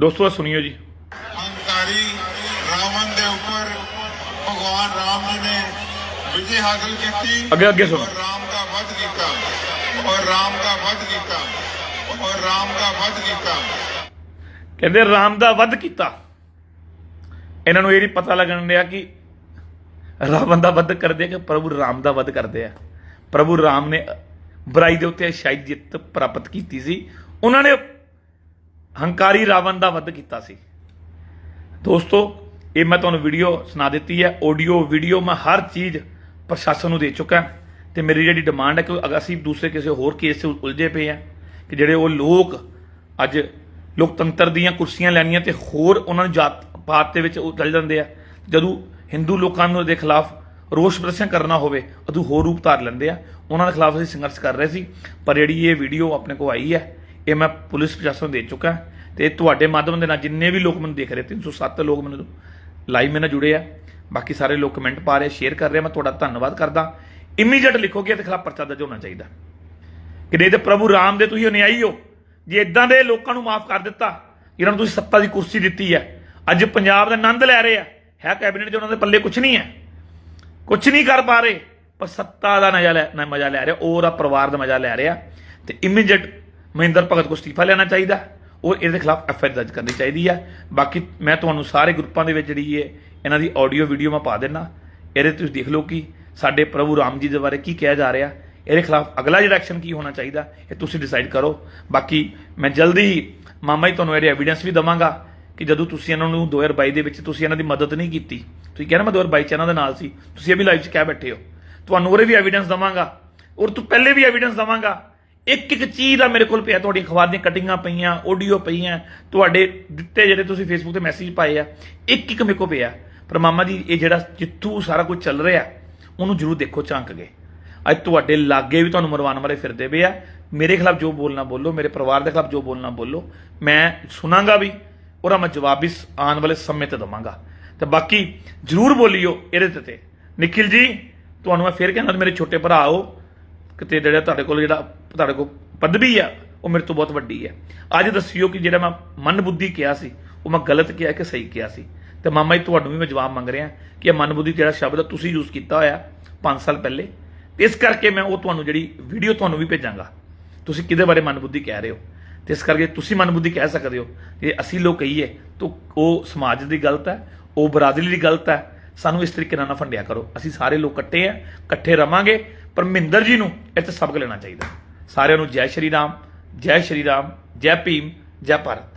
ਦੋਸਤੋ ਸੁਣਿਓ ਜੀ। ਹੰਕਾਰੀ ਰਾਵਣ ਦੇ ਉੱਪਰ ਭਗਵਾਨ ਰਾਮ ਜੀ ਨੇ ਵਿਜੇ ਹਾਸਲ ਕੀਤੀ ਅੱਗੇ ਅੱਗੇ ਸੁਣੋ। ਰਾਮ ਦਾ ਵਧ ਕੀਤਾ ਔਰ ਰਾਮ ਦਾ ਵਧ ਕੀਤਾ ਔਰ ਰਾਮ ਦਾ ਵਧ ਕੀਤਾ। ਕਹਿੰਦੇ ਰਾਮ ਦਾ ਵੱਧ ਕੀਤਾ। ਇਹਨਾਂ ਨੂੰ ਇਹ ਨਹੀਂ ਪਤਾ ਲੱਗਣ ਡਿਆ ਕਿ ਰਾਵਣ ਦਾ ਵੱਧ ਕਰਦੇ ਆ ਕਿ ਪ੍ਰਭੂ ਰਾਮ ਦਾ ਵੱਧ ਕਰਦੇ ਆ। ਪ੍ਰਭੂ ਰਾਮ ਨੇ ਬੁਰਾਈ ਦੇ ਉੱਤੇ ਸ਼ਾਇਦ ਜਿੱਤ ਪ੍ਰਾਪਤ ਕੀਤੀ ਸੀ। ਉਹਨਾਂ ਨੇ ਹੰਕਾਰੀ ਰਾਵਣ ਦਾ ਵੱਧ ਕੀਤਾ ਸੀ। ਦੋਸਤੋ, ਇਹ ਮੈਂ ਤੁਹਾਨੂੰ ਵੀਡੀਓ ਸੁਣਾ ਦਿੱਤੀ ਹੈ। ਆਡੀਓ ਵੀਡੀਓ ਮੈਂ ਹਰ ਚੀਜ਼ ਪ੍ਰਸ਼ਾਸਨ ਨੂੰ ਦੇ ਚੁੱਕਾ ਤੇ ਮੇਰੀ ਜਿਹੜੀ ਡਿਮਾਂਡ ਹੈ ਕਿ ਅਗਰ ਅਸੀਂ ਦੂਸਰੇ ਕਿਸੇ ਹੋਰ ਕੇਸ 'ਚ ਉਲਝੇ ਪਏ ਆ ਕਿ ਜਿਹੜੇ ਉਹ ਲੋਕ ਅੱਜ ਲੋਕਤੰਤਰ ਦੀਆਂ ਕੁਰਸੀਆਂ ਲੈਣੀਆਂ ਤੇ ਹੋਰ ਉਹਨਾਂ ਨੂੰ ਜਾਤ ਪਾਤ ਦੇ ਵਿੱਚ ਉਹ ਚੱਲ ਜਾਂਦੇ ਆ, ਜਦੋਂ ਹਿੰਦੂ ਲੋਕਾਂ ਨੂੰ ਦੇ ਖਿਲਾਫ ਰੋਸ ਪ੍ਰਦਰਸ਼ਨ ਕਰਨਾ ਹੋਵੇ, ਉਦੋਂ ਹੋਰ ਰੂਪ ਧਾਰ ਲੈਂਦੇ ਆ। ਉਹਨਾਂ ਦੇ ਖਿਲਾਫ ਅਸੀਂ ਸੰਘਰਸ਼ ਕਰ ਰਹੇ ਸੀ, ਪਰ ਜਿਹੜੀ ਇਹ ਵੀਡੀਓ ਆਪਣੇ ਕੋਲ ਆਈ ਹੈ ਇਹ ਮੈਂ ਪੁਲਿਸ ਪ੍ਰਸ਼ਾਸਨ ਦੇ ਚੁੱਕਾ ਤੇ ਤੁਹਾਡੇ ਮਾਧਿਅਮ ਦੇ ਨਾਲ ਜਿੰਨੇ ਵੀ ਲੋਕ ਮੈਨੂੰ ਦੇਖ ਰਹੇ 307 ਲੋਕ ਮੈਨੂੰ ਲਾਈਵ ਮੇਰੇ ਨਾਲ ਜੁੜੇ ਆ। ਬਾਕੀ ਸਾਰੇ ਲੋਕ ਕਮੈਂਟ ਪਾ ਰਹੇ ਸ਼ੇਅਰ ਕਰ ਰਹੇ ਮੈਂ ਤੁਹਾਡਾ ਧੰਨਵਾਦ ਕਰਦਾ। ਇਮੀਡੀਏਟ ਲਿਖੋਗੇ ਕਿ ਇਹਦੇ ਖਿਲਾਫ ਪਰਚਾ ਦਰਜ ਹੋਣਾ ਚਾਹੀਦਾ। ਕਿ ਨਹੀਂ ਤੇ ਪ੍ਰਭੂ ਰਾਮ ਦੇ ਤੁਸੀਂ ਅਨਿਆਈ ਹੋ। ਜੇ ਇਦਾਂ ਦੇ ਲੋਕਾਂ ਨੂੰ ਮਾਫ ਕਰ ਦਿੱਤਾ ਜਿਹਨਾਂ ਨੂੰ ਤੁਸੀਂ ਸੱਤਾ ਦੀ ਕੁਰਸੀ ਦਿੱਤੀ ਹੈ ਅੱਜ ਪੰਜਾਬ ਦਾ ਆਨੰਦ ਲੈ ਰਹੇ ਆ। ਹੈ ਕੈਬਨਿਟ 'ਚ ਉਹਨਾਂ ਦੇ ਪੱਲੇ ਕੁਝ ਨਹੀਂ ਹੈ। ਕੁਝ ਨਹੀਂ ਕਰ ਪਾ ਰਹੇ, ਪਰ ਸੱਤਾ ਦਾ ਨਜ਼ਾ ਲੈ ਮਜ਼ਾ ਲੈ ਰਿਹਾ, ਉਹ ਉਹਦਾ ਪਰਿਵਾਰ ਦਾ ਮਜ਼ਾ ਲੈ ਰਿਹਾ। ਤੇ ਇਮੀਡੀਏਟ ਮਹਿੰਦਰ ਭਗਤ ਕੋ ਅਸਤੀਫਾ ਲੈਣਾ ਚਾਹੀਦਾ। ਔਰ ਇਹਦੇ ਖਿਲਾਫ ਐਫ ਆਈ ਦਰਜ ਕਰਨੀ ਚਾਹੀਦੀ ਹੈ ਬਾਕੀ ਮੈਂ ਤੁਹਾਨੂੰ ਸਾਰੇ ਗਰੁੱਪਾਂ ਦੇ ਵਿੱਚ ਜਿਹੜੀ ਹੈ ਇਹਨਾਂ ਦੀ ਆਡੀਓ ਵੀਡੀਓ ਮੈਂ ਪਾ ਦੇਣਾ ਇਹਦੇ ਤੁਸੀਂ ਦੇਖ ਲਓ ਕਿ ਸਾਡੇ ਪ੍ਰਭੂ ਰਾਮ ਜੀ ਦੇ ਬਾਰੇ ਕੀ ਕਿਹਾ ਜਾ ਰਿਹਾ। ਇਹਦੇ ਖਿਲਾਫ ਅਗਲਾ ਜਿਹੜਾ ਐਕਸ਼ਨ ਕੀ ਹੋਣਾ ਚਾਹੀਦਾ, ਇਹ ਤੁਸੀਂ ਡਿਸਾਈਡ ਕਰੋ। ਬਾਕੀ ਮੈਂ ਜਲਦੀ ਮਾਮਾ ਜੀ ਤੁਹਾਨੂੰ ਇਹਦੇ ਐਵੀਡੈਂਸ ਵੀ ਦਵਾਂਗਾ ਕਿ ਜਦੋਂ ਤੁਸੀਂ ਇਹਨਾਂ ਨੂੰ 2022 ਦੇ ਵਿੱਚ ਤੁਸੀਂ ਇਹਨਾਂ ਦੀ ਮਦਦ ਨਹੀਂ ਕੀਤੀ। ਤੁਸੀਂ ਕਹਿੰਦੇ ਮੈਂ 2022 ਚ ਇਹਨਾਂ ਦੇ ਨਾਲ ਸੀ। ਤੁਸੀਂ ਇਹ ਵੀ ਲਾਈਵ 'ਚ ਕਹਿ ਬੈਠੇ ਹੋ। ਤੁਹਾਨੂੰ ਉਹਦੇ ਵੀ ਐਵੀਡੈਂਸ ਦਵਾਂਗਾ। ਔਰ ਤੂੰ ਪਹਿਲੇ ਵੀ ਐਵੀਡੈਂਸ ਦਵਾਂਗਾ। ਇੱਕ ਇੱਕ ਚੀਜ਼ ਦਾ ਮੇਰੇ ਕੋਲ ਪਿਆ ਤੁਹਾਡੀ ਅਖਬਾਰ ਦੀਆਂ ਕਟਿੰਗਾਂ ਪਈਆਂ ਆਡੀਓ ਪਈਆਂ, ਤੁਹਾਡੇ ਦਿੱਤੇ ਜਿਹੜੇ ਤੁਸੀਂ ਫੇਸਬੁੱਕ ਤੇ ਮੈਸੇਜ ਪਾਏ ਆ, ਇੱਕ ਇੱਕ ਮੇਰੇ ਕੋਲ ਪਿਆ। ਪਰ ਮਾਮਾ ਜੀ, ਇਹ ਜਿਹੜਾ ਜਿੱਥੋਂ ਸਾਰਾ ਕੁਝ ਚੱਲ ਰਿਹਾ, ਉਹਨੂੰ ਜ਼ਰੂਰ ਦੇਖੋ ਝਾਂਕ ਕੇ। ਅੱਜ ਤੁਹਾਡੇ ਲਾਗੇ ਵੀ ਤੁਹਾਨੂੰ ਮਰਵਾਉਣ ਵਾਲੇ ਫਿਰਦੇ ਪਏ ਆ। ਮੇਰੇ ਖਿਲਾਫ ਜੋ ਬੋਲਣਾ ਬੋਲੋ, ਮੇਰੇ ਪਰਿਵਾਰ ਦੇ ਖਿਲਾਫ ਜੋ ਬੋਲਣਾ ਬੋਲੋ, ਮੈਂ ਸੁਣਾਂਗਾ ਵੀ, ਉਹਦਾ ਮੈਂ ਜਵਾਬ ਵੀ ਸ- ਆਉਣ ਵਾਲੇ ਸਮੇਂ ਤੇ ਦਵਾਂਗਾ। ਤੇ ਬਾਕੀ ਜਰੂਰ ਬੋਲਿਓ ਇਹਦੇ ਤੇ ਨਿਖਿਲ ਜੀ, ਤੁਹਾਨੂੰ ਮੈਂ ਫੇਰ ਕਹਿੰਦਾ, ਮੇਰੇ ਛੋਟੇ ਭਰਾ ਹੋ ਕਿਤੇ ਜਿਹੜਾ ਤੁਹਾਡੇ ਕੋਲ ਜਿਹੜਾ ਤੁਹਾਡੇ ਕੋਲ ਪਦਵੀ ਆ, ਉਹ ਮੇਰੇ ਤੋਂ ਬਹੁਤ ਵੱਡੀ ਹੈ। ਅੱਜ ਦੱਸਿਓ ਕਿ ਜਿਹੜਾ ਮੈਂ ਮਨ ਬੁੱਧੀ ਕਿਹਾ ਸੀ, ਉਹ ਮੈਂ ਗਲਤ ਕਿਹਾ ਕਿ ਸਹੀ ਕਿਹਾ ਸੀ? ਤੇ ਮਾਮਾ ਜੀ, ਤੁਹਾਨੂੰ ਵੀ ਮੈਂ ਜਵਾਬ ਮੰਗ ਰਿਹਾ ਕਿ ਇਹ ਮਨ ਬੁੱਧੀ ਜਿਹੜਾ ਸ਼ਬਦ ਆ? ਤੁਸੀਂ ਯੂਜ਼ ਕੀਤਾ ਹੋਇਆ 5 ਸਾਲ ਪਹਿਲੇ। ਇਸ ਕਰਕੇ ਮੈਂ ਉਹ ਤੁਹਾਨੂੰ ਜਿਹੜੀ ਵੀਡੀਓ ਤੁਹਾਨੂੰ ਵੀ ਭੇਜਾਂਗਾ। ਤੁਸੀਂ ਕਿਹਦੇ ਬਾਰੇ ਮਨ ਬੁੱਧੀ ਕਹਿ ਰਹੇ ਹੋ? ਤੇ ਇਸ ਕਰਕੇ ਤੁਸੀਂ ਮਨ ਬੁੱਧੀ ਕਹਿ ਸਕਦੇ ਹੋ ਜੇ ਅਸੀਂ ਲੋਕ ਕਹੀਏ, ਤਾਂ ਉਹ ਸਮਾਜ ਦੀ ਗਲਤ ਹੈ, ਉਹ ਬਰਾਦਰੀ ਦੀ ਗਲਤ ਹੈ ਸਾਨੂੰ ਇਸ ਤਰੀਕੇ ਨਾਲ ਨਾ ਫੰਡਿਆ ਕਰੋ। ਅਸੀਂ ਸਾਰੇ ਲੋਕ ਇਕੱਠੇ ਆ, ਇਕੱਠੇ ਰਵਾਂਗੇ। ਪਰ ਮਹਿੰਦਰ ਜੀ ਨੂੰ ਇੱਥੇ ਸਬਕ ਲੈਣਾ ਚਾਹੀਦਾ। ਸਾਰਿਆਂ ਨੂੰ ਜੈ ਸ਼੍ਰੀ ਰਾਮ, ਜੈ ਸ਼੍ਰੀ ਰਾਮ, ਜੈ ਭੀਮ, ਜੈ ਭਾਰਤ।